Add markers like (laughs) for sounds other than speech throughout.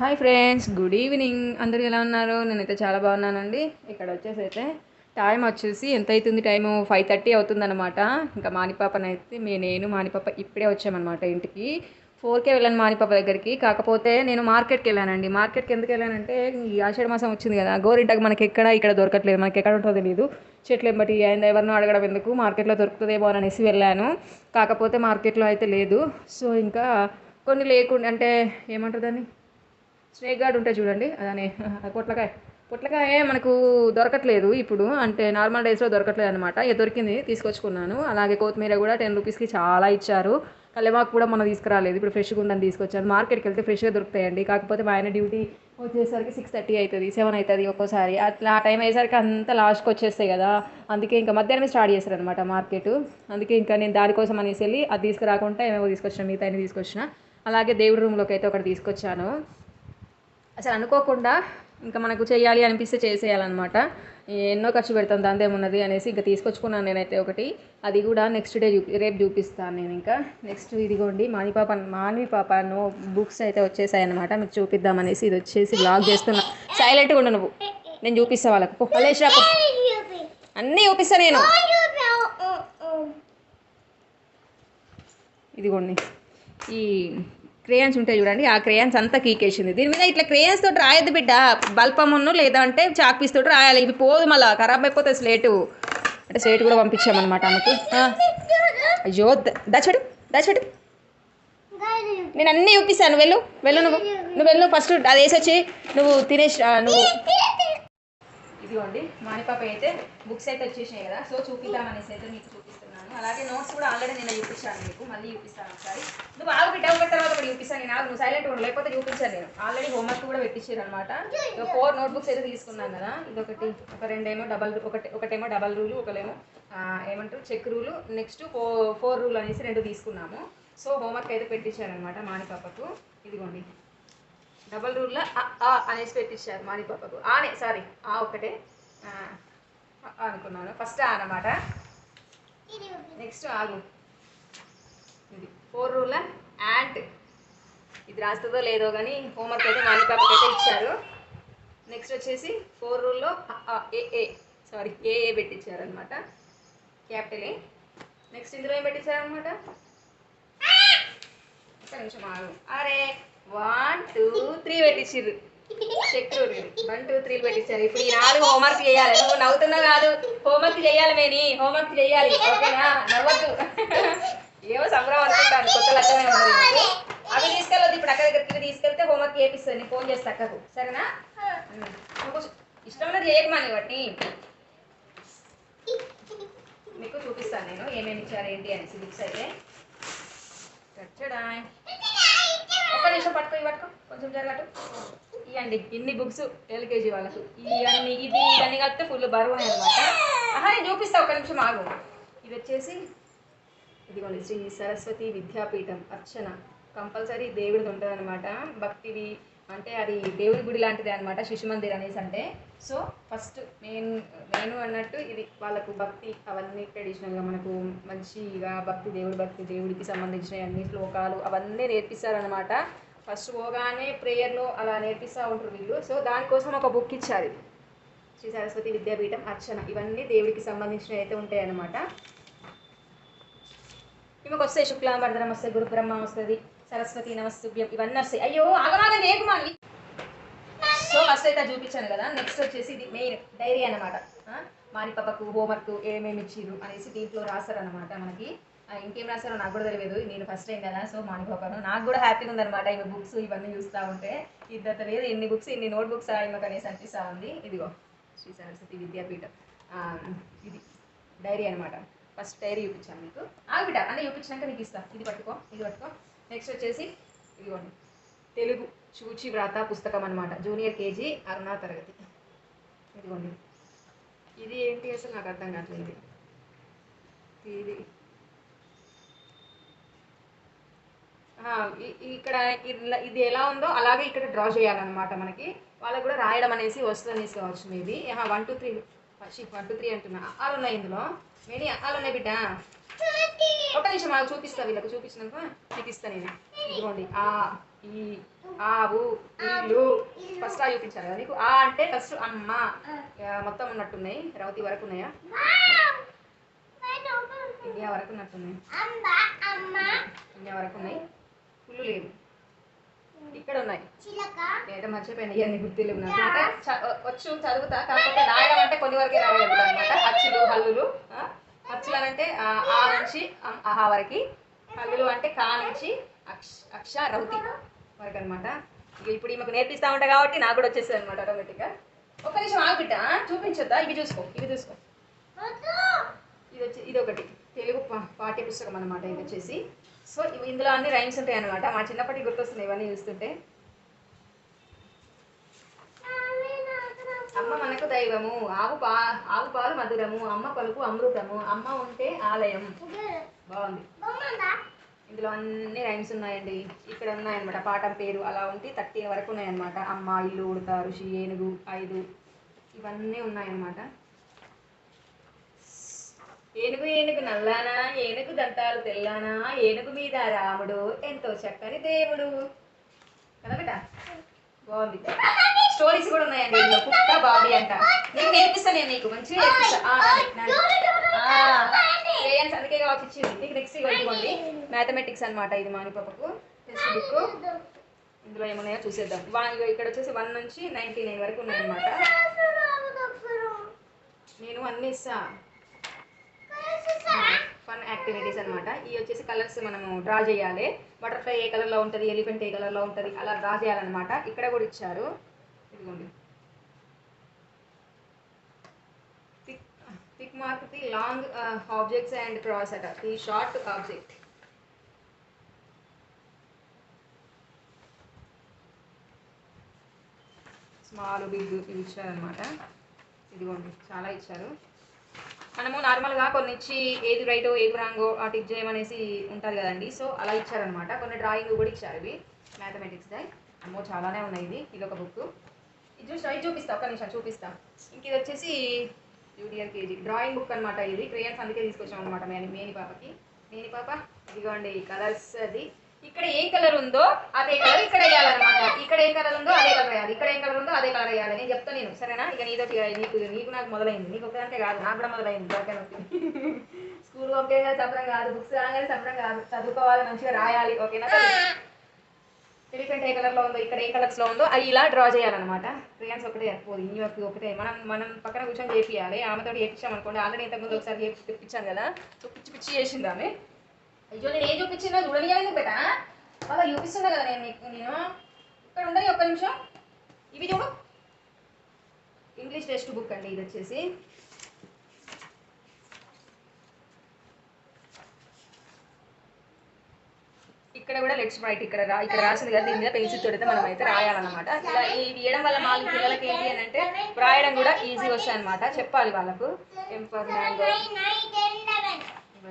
Hi friends good evening. అందరూ ఎలా ఉన్నారు? నేనైతే చాలా బాగున్నానండి. ఇక్కడ వచ్చేసి అయితే టైం వచ్చేసి ఎంత అవుతుంది టైము? ఫైవ్ థర్టీ అవుతుందన్నమాట. ఇంకా మానిపాపనైతే మే నేను మానిపాప ఇప్పుడే వచ్చామన్నమాట ఇంటికి. ఫోర్కే వెళ్ళాను మానిపాప దగ్గరికి. కాకపోతే నేను మార్కెట్కి వెళ్ళానండి. మార్కెట్కి ఎందుకు వెళ్ళానంటే ఈ ఆషాఢ మాసం వచ్చింది కదా గోరింటాకు మనకి ఎక్కడ ఇక్కడ దొరకట్లేదు. మనకి ఎక్కడ ఉంటుందో తెలియదు చెట్లు ఎంబటి ఆయన ఎవరినో అడగడం ఎందుకు? మార్కెట్లో దొరుకుతుందేమో అని అనేసి వెళ్ళాను. కాకపోతే మార్కెట్లో అయితే లేదు. సో ఇంకా కొన్ని లేకుండా అంటే ఏమంటారు దాన్ని? స్నేక్ గార్డ్ ఉంటే చూడండి అదని పొట్లకాయ. పొట్లకాయ మనకు దొరకట్లేదు ఇప్పుడు అంటే నార్మల్ డేస్లో దొరకట్లేదు అనమాట ఇక దొరికింది తీసుకొచ్చుకున్నాను. అలాగే కొత్తిమీర కూడా టెన్ రూపీస్కి చాలా ఇచ్చారు. కల్లెమాకు కూడా మనం తీసుకురాలేదు ఇప్పుడు ఫ్రెష్గా ఉందని తీసుకొచ్చాను మార్కెట్కి వెళ్తే ఫ్రెష్గా దొరుకుతాయండి. కాకపోతే మా ఆయన డ్యూటీ వచ్చేసరికి సిక్స్ థర్టీ అవుతుంది సెవెన్ అవుతుంది ఒక్కోసారి. అట్లా ఆ టైం అయ్యేసరికి అంతా లాస్ట్కి వచ్చేస్తాయి కదా. అందుకే ఇంకా మధ్యాహ్నం స్టార్ట్ చేస్తారు అనమాట మార్కెట్. అందుకే ఇంకా నేను దానికోసం అనేసి వెళ్ళి అది తీసుకురాకుండా ఏమేమో తీసుకొచ్చిన మిగతా అయినా తీసుకొచ్చిన. అలాగే దేవుడి రూమ్లోకి అయితే ఒకటి తీసుకొచ్చాను. అసలు అనుకోకుండా ఇంకా మనకు చేయాలి అనిపిస్తే చేసేయాలన్నమాట. ఎన్నో ఖర్చు పెడతాం దాంతో ఏమున్నది అనేసి ఇంకా తీసుకొచ్చుకున్నాను నేనైతే ఒకటి. అది కూడా నెక్స్ట్ డే చూపి రేపు చూపిస్తాను నేను ఇంకా. నెక్స్ట్ ఇదిగోండి మాని పాప మాన్వి పాప నో బుక్స్ అయితే వచ్చేసాయి అనమాట మీకు చూపిద్దామనేసి ఇది వచ్చేసి బ్లాగ్ చేస్తున్నా. సైలెంట్గా ఉండు నువ్వు. నేను చూపిస్తా వాళ్ళకు. పో అలేష్ అన్నీ చూపిస్తా నేను. ఇదిగోండి. ఈ క్రేయాన్స్ ఉంటాయి చూడండి ఆ క్రేయాన్స్ అంతా కీకేసింది. దీని మీద ఇట్లా క్రేయాన్స్ తోటి రాయద్దు బిడ్డ. బల్పమును లేదా అంటే చాక్ తోటి రాయాలి. ఇవి పోదు మళ్ళీ. ఖరాబ్ అయిపోతుంది స్లేటు. అంటే స్లేట్ కూడా పంపించామన్నమాట ఆమెకు. అయ్యో ద- దాచడు దాచడు నేను అన్నీ చూపిస్తాను. వెళ్ళు వెళ్ళు నువ్వు. నువ్వు వెళ్ళు ఫస్ట్ అది వేసొచ్చి నువ్వు తినేసి నువ్వు ఇదిగోండి మాణిపాప అయితే బుక్స్ అయితే వచ్చేసినాయి కదా. సో చూపిద్దామనేసి అయితే మీకు చూపిస్తున్నాను. అలాగే నోట్స్ కూడా ఆల్రెడీ నేను చూపించాను మీకు. మళ్ళీ చూపిస్తాను ఒకసారి. నువ్వు ఆగు బిడ్డ ఒకటి తర్వాత ఒకటి చూపిస్తాను. నేను ఆగు నువ్వు సైలెంట్ ఉండు. లేకపోతే చూపించాను నేను. ఆల్రెడీ హోంవర్క్ కూడా పెట్టించారు అనమాట ఫోర్ నోట్బుక్స్ అయితే తీసుకున్నాను కదా. ఇదొకటి ఒక రెండేమో డబల్ ఒకటి ఒకటేమో డబల్ రూలు ఒకలేమో ఏమంటారు check rule next four four rule అనేసి రెండు తీసుకున్నాము. సో హోంవర్క్ అయితే పెట్టించాను అనమాట మానిపాపకు ఇదిగోండి. డబల్ రూల్లో ఆ అనేసి పెట్టించారు మాని పాపకు. ఆనే సారీ ఆ ఒకటే. అనుకున్నాను. ఫస్ట్ ఆ అనమాట నెక్స్ట్ ఆగు. ఇది ఫోర్ రూల్ యాంట్ ఇది రాస్తుందో లేదో కానీ హోంవర్క్ అయితే మా పాపకి అయితే ఇచ్చారు. నెక్స్ట్ వచ్చేసి ఫోర్ రూల్లో ఏఏ సారీ ఏఏ ఏ పెట్టించారనమాట క్యాపిటల్ ఏ నెక్స్ట్ ఇందులో ఏం పెట్టించారనమాట ఒక్క నిమిషం ఆగు. అరే వన్ టూ త్రీ పెట్టించారు చక్రూరు వన్ టూ త్రీ పెట్టించారు ఇప్పుడు ఈ నాలుగు హోంవర్క్ చేయాలి. నువ్వు నవ్వుతున్నావు కాదు. హోంవర్క్ చేయాలి మేని. హోంవర్క్ చేయాలి. ఓకేనా నవ్వద్దు. ఏమో సంబరం అనుకుంటాను. కొత్త లక్షణమే ఉంది. అవి తీసుకెళ్ళొద్దు. ఇప్పుడు అక్క దగ్గరికి తీసుకెళ్తే హోంవర్క్ చేపిస్తుంది. నేను ఫోన్ చేస్తా అక్కకు. సరేనా? ఇష్టమైనది చేయకమని వాటిని మీకు చూపిస్తాను నేను. ఏమేమి ఇచ్చారు ఏంటి అనేసి. బుక్స్ అయితే. ఒక్క నిమిషం పట్టుకో ఇవి పట్టుకో. కొంచెం జరగట్టు ఇవ్వండి ఇన్ని బుక్స్ ఎల్కేజీ వాళ్ళకు. ఇవన్నీ ఇది ఇవన్నీ కలిపితే ఫుల్ బరువు అనమాట ఆహా నేను చూపిస్తా ఒక నిమిషం ఆగు. ఇది వచ్చేసి ఇదిగోండి శ్రీ సరస్వతి విద్యాపీఠం అర్చన. కంపల్సరీ దేవుడిది ఉంటుంది అనమాట భక్తిది అంటే అది దేవుడి గుడి లాంటిది అనమాట శిశు మందిర్ అనేసి అంటే. సో ఫస్ట్ మెయిన్ నేను అన్నట్టు ఇది వాళ్ళకు భక్తి అవన్నీ ట్రెడిషనల్గా మనకు మంచిగా భక్తి దేవుడి భక్తి దేవుడికి సంబంధించిన అన్ని శ్లోకాలు అవన్నీ నేర్పిస్తారనమాట ఫస్ట్ పోగానే ప్రేయర్లో అలా నేర్పిస్తూ ఉంటారు వీళ్ళు. సో దానికోసం ఒక బుక్ ఇచ్చారు. ఇది. శ్రీ సరస్వతి విద్యాపీఠం అర్చన. ఇవన్నీ దేవుడికి సంబంధించినవి అయితే ఉంటాయన్నమాట ఈమెకు వస్తాయి. శుక్లాంబర్ధనం వస్తాయి గురు వస్తుంది. సరస్వతి నమస్తుభ్యం. ఇవన్నీ వస్తాయి. అయ్యో ఆగమాగం చేయకుమాలి సో ఫస్ట్ అయితే చూపించాను కదా. నెక్స్ట్ వచ్చేసి ఇది మెయిన్ డైరీ అనమాట మాని పాపకు హోంవర్క్ ఏమేమి ఇచ్చారు అనేసి దీంట్లో రాస్తారనమాట మనకి. ఇంకేం రాస్తారో నాకు కూడా తెలియదు. నేను ఫస్ట్ టైం కదా సో మాని పాపను నాకు కూడా హ్యాపీగా ఉందనమాట ఈమె బుక్స్ ఇవన్నీ చూస్తూ ఉంటే. ఇద్దరు లేదు. ఎన్ని బుక్స్ ఇన్ని నోట్ బుక్స్ ఈమెకు అనేసి అనిపిస్తూ ఉంది. ఇదిగో శ్రీ సరస్వతి విద్యాపీఠం. ఇది డైరీ అనమాట ఫస్ట్ డైరీ చూపించాను మీకు. ఆగిబిట బిడ్డ. అన్నీ చూపించినాక నీకు ఇస్తా. ఇది పట్టుకో ఇది పట్టుకో. నెక్స్ట్ వచ్చేసి ఇదిగోండి. తెలుగు చూచి వ్రాత పుస్తకం అనమాట జూనియర్ కేజీ అరుణా తరగతి. ఇదిగోండి. ఇది ఏంటి అసలు నాకు అర్థం కావట్లేదు. ఇది. ఇక్కడ ఇది ఎలా ఉందో అలాగే ఇక్కడ డ్రా చేయాలన్నమాట మనకి. వాళ్ళకు కూడా రాయడం అనేసి వస్తుంది తీసుకోవచ్చు maybe one two three one two three అంటున్నా. ఆలు ఉన్నాయి ఇందులో. మేనీ ఆలు ఉన్నాయి బిడ్డ. ఒక నిమిషం నాకు చూపిస్తా వీళ్ళకు చూపించినాక మీకు ఇస్తా నేను. ఇదిగోండి ఆ ఈ ఆవు ఇల్లు ఫస్ట్ ఆ చూపించాలి కదా నీకు? ఆ అంటే ఫస్ట్ అమ్మ. మొత్తం ఉన్నట్టున్నాయి. రవతి వరకు ఉన్నాయా? ఇండియా వరకు ఉన్నట్టున్నాయి. ఇండియా వరకు ఉన్నాయి. ఫుల్ లేదు ఇక్కడ ఉన్నాయి. ఏదో మర్చిపోయినా ఇవన్నీ గుర్తులేవు నాకు. అంటే చ- వచ్చు చదువుతా కాకపోతే రాయడం అంటే కొన్ని వరకే రాయగలుగుతా అనమాట అచ్చులు హల్లులు ఆ? అంటే ఆ నుంచి ఆహా వరకు కళ్ళు అంటే కా నుంచి అక్ష అక్ష రౌతి వరకు అనమాట ఇప్పుడు ఈమెకు నేర్పిస్తా ఉంటా కాబట్టి నాకు కూడా వచ్చేసింది అనమాట ఆటోమేటిక్గా ఒక్క నిమిషం ఆగుబిట్ట చూపించొద్దా? ఇవి చూసుకో ఇవి చూసుకో. ఇది వచ్చి ఇది ఒకటి. తెలుగు పా- పాఠ్య పుస్తకం అనమాట ఇది వచ్చేసి. సో ఇందులో అన్ని రైమ్స్ ఉంటాయి అనమాట మా చిన్నప్పటికి గుర్తొస్తున్నాయి ఇవన్నీ చూస్తుంటే. అమ్మ మనకు దైవము ఆవు పా ఆవు పాలు మధురము అమ్మ పలుకు అమృతము అమ్మ ఉంటే ఆలయం. బాగుంది. ఇందులో అన్ని రైమ్స్ ఉన్నాయండి. ఇక్కడ ఉన్నాయన్నమాట. పాఠం పేరు అలా ఉంటే థర్టీన్ వరకు ఉన్నాయన్నమాట. అమ్మ ఇల్లు ఉడత ఋషి ఏనుగు ఐదు. ఇవన్నీ ఉన్నాయన్నమాట. ఏనుగు ఏనుగు నల్లానా ఏనుగు దంతాలు తెల్లానా ఏనుగు మీద రాముడు ఎంతో చక్కని దేవుడు. కదా బాగుంది. (laughs) స్టోరీస్ కూడా ఉన్నాయండి. ఇందులో కుక్క బాబీ అంట. నీకు. నేర్పిస్తా. నేను నీకు మంచిగా నాని, నాని. అందుకే కావచ్చు ఇచ్చింది. నీకు నెక్స్ట్ ఇవ్వండి మ్యాథమెటిక్స్ అన్నమాట ఇది మాని పాపకు. టెక్స్ట్ బుక్ ఇందులో ఏమున్నాయో చూసేద్దాం. ఇక్కడ వచ్చేసి వన్ నుంచి నైన్టీ నైన్ వరకు ఉన్నాయన్నమాట. నేను అన్ని ఇస్తా. ఫన్ యాక్టివిటీస్ అన్నమాట. ఇవి వచ్చేసి కలర్స్ మనము డ్రా చేయాలి. బటర్ఫ్లై ఏ కలర్లో ఉంటుంది? ఎలిఫెంట్ ఏ కలర్లో ఉంటుంది? అలా డ్రా చేయాలన్నమాట. ఇక్కడ కూడా ఇచ్చారు. ఇదిగోండి. Tick thick mark the long objects and cross అట. The short object small big ఇవి ఇచ్చారనమాట ఇదిగోండి చాలా ఇచ్చారు. మనము నార్మల్గా కొన్ని ఇచ్చి ఏది రైటో ఏది రాంగో ఆ టిక్ చేయమనేసి ఉంటుంది కదండి. సో అలా ఇచ్చారనమాట కొన్ని డ్రాయింగ్ కూడా ఇచ్చారు ఇవి. మ్యాథమెటిక్స్ దే. అమ్మో చాలానే ఉన్నాయి ఇది ఇది ఒక బుక్ ఇది చూసి ఇది చూపిస్తా ఒక్క నిమిషం చూపిస్తా. ఇంక ఇది వచ్చేసి జూనియర్ కేజీ. డ్రాయింగ్ బుక్ అనమాట ఇది. క్రేయన్స్ అందుకే తీసుకొచ్చాం అనమాట మేని మేని పాపకి. మేని పాప ఇదిగోండి కలర్స్ అది. ఇక్కడ ఏ కలర్ ఉందో అదే కలర్ ఇక్కడ వేయాలన్నమాట. ఇక్కడ ఏ కలర్ ఉందో అదే కలర్ వేయాలి. ఇక్కడ ఏ కలర్ ఉందో అదే కలర్ వేయాలి. నేను చెప్తా నేను సరేనా? ఇక నీతోటి నీకు నీకు నాకు మొదలైంది. నీకు ఒకదానికే కాదు నాకు కూడా మొదలైంది. దొరకే (laughs) స్కూల్ ఒకే సఫరం కాదు బుక్స్ రాగానే సఫరం కాదు. చదువుకోవాలి మంచిగా రాయాలి. ఓకేనా? ఎలిఫెంట్ ఏ కలర్లో ఉందో ఇక్కడ ఏ కలర్స్లో ఉందో అది ఇలా డ్రా చేయాలన్నమాట. క్రియాన్స్ ఒకటే సరిపోదు ఇన్ని ఒకటే. మనం మనం పక్కన కూర్చొని చేపియాలి. ఆమెతో చేపించాం అనుకోండి ఆల్రెడీ ఇంతకుముందు ఒకసారి చేపి తెప్పించాను కదా. సో పిచ్చి పిచ్చి చేసింది ఆమె. అయ్యో నేను ఏం చూపించిందో చూడనియాలి బేట? బాగా చూపిస్తున్నా కదా నేను నేను. ఇక్కడ ఉండని ఒక్క నిమిషం. ఇవి చూడు. ఇంగ్లీష్ టెక్స్ట్ బుక్ అండి ఇది వచ్చేసి. ఇక్కడ కూడా లెట్స్ రైట్ ఇక్కడ రా ఇక్కడ రాసింది కదా దీని మీద పెన్సిల్ తోడితే మనం అయితే రాయాలన్నమాట. ఇలా ఈ వేయడం వల్ల మా పిల్లలకి ఏంటి అని అంటే రాయడం కూడా ఈజీ వస్తాయి అనమాట చెప్పాలి వాళ్ళకు. ఎంపర్ మ్యాంగో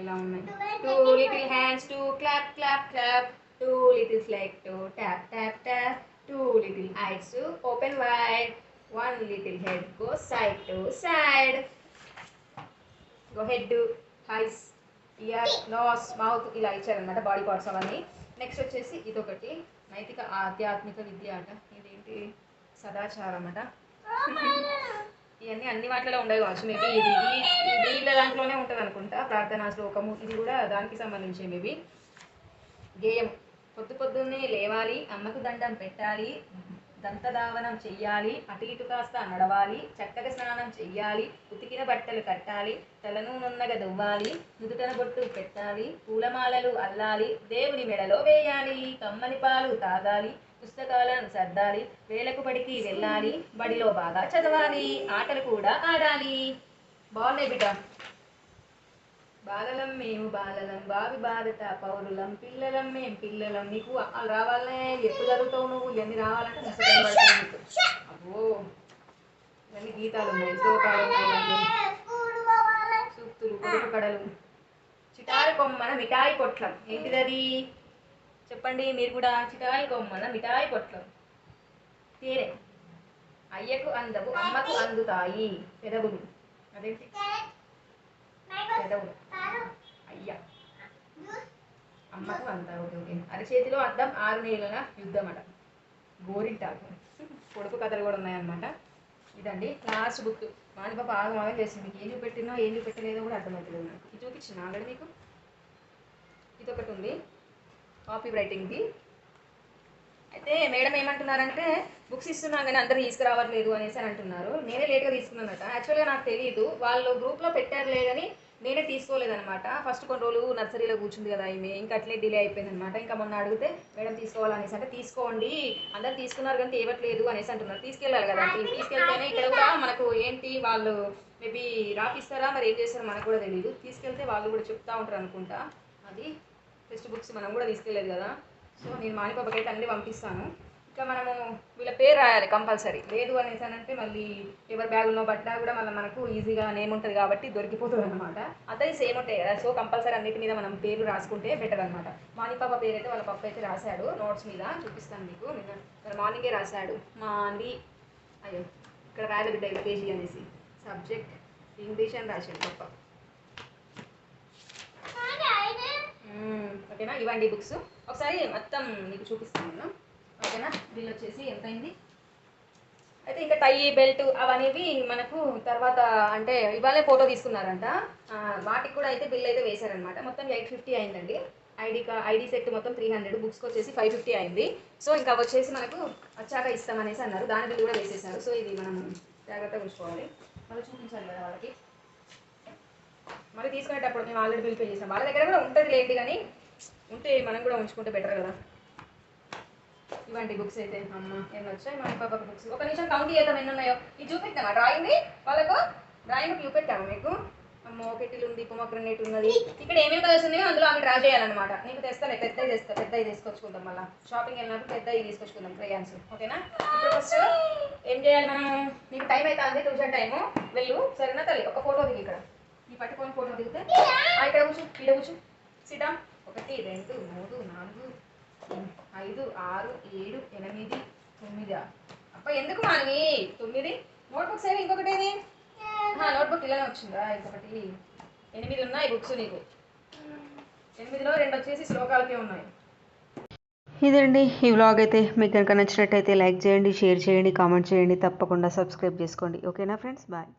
ఇలా ఉన్నాయి. Two little hands two clap clap clap two little like to tap tap tap two little eyes open wide one little head go side to side go head eyes ear nose mouth ఇలా ఇచ్చారనమాట body parts అవన్నీ. Next వచ్చేసి ఇదొకటి. నైతిక ఆధ్యాత్మిక విద్య అట. ఇదేంటి? సదాచారం అట. ఇవన్నీ అన్ని వాటిలో ఉండవు కావచ్చు. మేబీ ఇది వీళ్ళ దాంట్లోనే ఉంటుంది అనుకుంటా. ప్రార్థనా శ్లోకము ఇది కూడా దానికి సంబంధించి మేబీ. గేయం పొద్దు పొద్దున్నే లేవాలి అమ్మకు దండం పెట్టాలి. దంతధావనం చెయ్యాలి అటు ఇటు కాస్త నడవాలి చక్కగా స్నానం చెయ్యాలి ఉతికిన బట్టలు కట్టాలి తలను నున్నగా దువ్వాలి నుదుటన బొట్టు పెట్టాలి పూలమాలలు అల్లాలి దేవుని మెడలో వేయాలి కమ్మని పాలు తాగాలి పుస్తకాలను సర్దాలి వేలకు పడికి వెళ్ళాలి బడిలో బాగా చదవాలి ఆటలు కూడా ఆడాలి. బాగున్నాయి బిడ్డ. బాలలం మేము బాలలం బావి బాధత పౌరులం పిల్లలం మేము పిల్లలం. నీకు అలా రావాలనే ఎప్పుడు జరుగుతావు నువ్వు? ఇవన్నీ రావాలంటే పుస్తకాలు పడతాయి అబ్బో ఇవన్నీ గీతాలు ఉన్నాయి. శ్లోకాలు ఉన్నాయి. సూక్తులు కొడుకు కడలు. చిటారి కొమ్మన మిఠాయి కొట్లం. ఏంటిదది? చెప్పండి మీరు కూడా చిటాయి కొమ్మన మిఠాయి కొట్లం. తేనె. అయ్యకు అందవు అమ్మకు అందుతాయి. పెదవులు. అదేంటి? పెదవులు. అయ్యా. అమ్మకు అంతా ఓకే ఓకే అరచేతిలో అద్దం ఆరు నెలల యుద్ధం అట. గోరింటాకు. పొడుపు కథలు కూడా ఉన్నాయన్నమాట. ఇదండి లాస్ట్ బుక్ మానిపాప ఆగం ఆగం చేసింది. మీకు ఏం చూపెట్టినో ఏం చూపెట్టలేదో కూడా అర్థమవుతుంది నాకు. ఇది చూపించిన ఆల్రెడీ మీకు? ఇది ఒకటి ఉంది కాపీ రైటింగ్ది అయితే మేడం ఏమంటున్నారంటే బుక్స్ ఇస్తున్నా కానీ అందరూ తీసుకురావట్లేదు అనేసి అని అంటున్నారు. నేనే లేట్గా తీసుకున్నానట. యాక్చువల్గా నాకు తెలియదు వాళ్ళు గ్రూప్లో పెట్టారులే కానీ నేనే తీసుకోలేదనమాట ఫస్ట్ కొన్ని రోజులు నర్సరీలో కూర్చుంది కదా ఈమె. ఇంకా అట్లే డిలే అయిపోయింది అనమాట ఇంకా మొన్న అడిగితే మేడం తీసుకోవాలనేసి అంటే తీసుకోండి. అందరు తీసుకున్నారు కానీ తేవట్లేదు అనేసి అంటున్నారు. తీసుకెళ్ళాలి కదా తీసుకెళ్తేనే ఇక్కడ కూడా మనకు ఏంటి వాళ్ళు మేబీ రాపిస్తారా? మరి ఏం చేస్తారో మనకు కూడా తెలియదు తీసుకెళ్తే వాళ్ళు కూడా చెప్తా ఉంటారు అనుకుంటా. అది టెక్స్ట్ బుక్స్ మనం కూడా తీసుకెళ్ళలేదు కదా. సో నేను మానిపాపకి అయితే అన్ని పంపిస్తాను. ఇంకా మనము వీళ్ళ పేరు రాయాలి కంపల్సరీ. లేదు అనేసి అని అంటే మళ్ళీ ఎవరి బ్యాగుల్లో పడ్డా కూడా మళ్ళీ మనకు ఈజీగా నేమ్ ఉంటుంది కాబట్టి దొరికిపోతుంది అనమాట అతని సేమ్ ఉంటాయి కదా సో కంపల్సరీ అన్నిటి మీద మనం పేర్లు రాసుకుంటే బెటర్ అనమాట మానిపాప పేరు అయితే వాళ్ళ పప్పు అయితే రాశాడు నోట్స్ మీద చూపిస్తాను మీకు. నిన్న మరి మార్నింగే రాశాడు. మాని అయ్యో ఇక్కడ రాయలు బిడ్డ ఇలా పేజీ అనేసి. సబ్జెక్ట్ ఇంగ్లీష్ అని రాశాడు పప్ప. ఓకేనా? ఇవ్వండి బుక్స్ ఒకసారి మొత్తం మీకు చూపిస్తాను ఓకేనా? బిల్ వచ్చేసి ఎంత అయింది అయితే ఇంకా టై బెల్ట్ అవనేవి మనకు తర్వాత అంటే ఇవాళే ఫోటో తీసుకున్నారంట. వాటికి కూడా అయితే బిల్ అయితే వేశారనమాట మొత్తం ఎయిట్ ఫిఫ్టీ అయిందండి. ఐడి కా ఐడి సెట్ మొత్తం త్రీ హండ్రెడ్ బుక్స్కి వచ్చేసి ఫైవ్ ఫిఫ్టీ అయింది. సో ఇంకా వచ్చేసి మనకు వచ్చాక ఇస్తామనేసి అన్నారు. దాని బిల్ కూడా వేసేసారు. సో ఇది మనం జాగ్రత్తగా ఉంచుకోవాలి. మళ్ళీ చూపించాలి కదా వాళ్ళకి. మళ్ళీ తీసుకునేటప్పుడు మేము ఆల్రెడీ బిల్ పే చేసాం వాళ్ళ దగ్గర కూడా ఉంటుంది లేండి కానీ ఉంటే మనం కూడా ఉంచుకుంటే బెటర్ కదా. ఇవ్వండి బుక్స్ అయితే అమ్మ ఎన్ని వచ్చాయి మా పాప బుక్స్ ఒక నిమిషం కౌంట్ చేద్దాం ఎన్ని ఉన్నాయో ఇది చూపెట్టామా డ్రాయింగ్ వాళ్ళకు డ్రాయింగ్ చూపెట్టాము మీకు? అమ్మో కెటిల్ ఉంది పొమగ్రనేట్ ఉన్నది. ఇక్కడ ఏమేమి కలర్స్ ఉన్నాయో అందులో అవి డ్రా చేయాలన్నమాట. నీకు తెస్తాను పెద్దవి తెస్తా పెద్దవి తీసుకొచ్చుకుందాం మళ్ళీ. షాపింగ్ వెళ్ళినప్పుడు పెద్దవి తీసుకొచ్చుకుందాం క్రయాన్స్ ఓకేనా? ఇప్పుడు ఫస్ట్ ఏం చేయాలి మనం? నీకు టైం అయితే అంది ట్యూషన్ టైము వెళ్ళు. సరేనా తల్లి? ఒక ఫోటో దిగి ఇక్కడ. ఈ పట్టుకొని ఫోటో దిగితే? ఇక్కడ కూర్చో ఇక్కడ కూర్చో. సిద్ధం ఒకటి రెండు మూడు నాలుగు. ఐదు ఆరు ఏడు ఎనిమిది తొమ్మిది. అబ్బా ఎందుకు మానవి? తొమ్మిది? నోట్బుక్స్ ఏవి? ఇంకొకటి ఏది నోట్బుక్ ఇలానే వచ్చిందా. ఇంకొకటి. ఎనిమిది ఉన్నాయి బుక్స్ నీకు. ఎనిమిదిలో రెండు వచ్చేసి శ్లోకాలకే ఉన్నాయి. ఇదండి. ఈ వ్లాగ్ అయితే మీకు కనుక నచ్చినట్టయితే లైక్ చేయండి షేర్ చేయండి కామెంట్ చేయండి. తప్పకుండా సబ్స్క్రైబ్ చేసుకోండి. ఓకేనా ఫ్రెండ్స్? బాయ్.